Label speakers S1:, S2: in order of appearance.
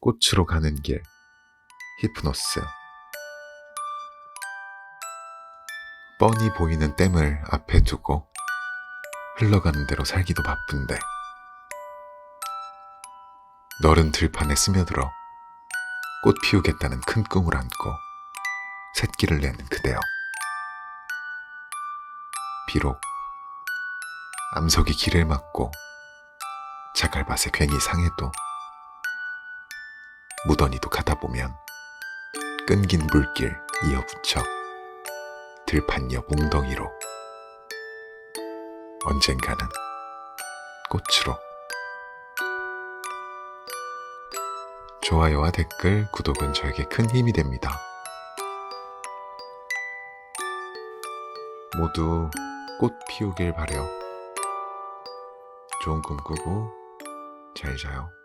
S1: 꽃으로 가는 길 히프노스. 뻔히 보이는 댐을 앞에 두고 흘러가는 대로 살기도 바쁜데. 너른 들판에 스며들어 꽃 피우겠다는 큰 꿈을 안고 새끼를 내는 그대여. 비록 암석이 길을 막고 자갈밭에 괜히 상해도 무던히도 가다 보면 끈긴 물길 이어붙여 들판 옆 웅덩이로 언젠가는 꽃으로 좋아요와 댓글, 구독은 저에게 큰 힘이 됩니다. 모두 꽃 피우길 바래요. 좋은 꿈 꾸고 잘 자요.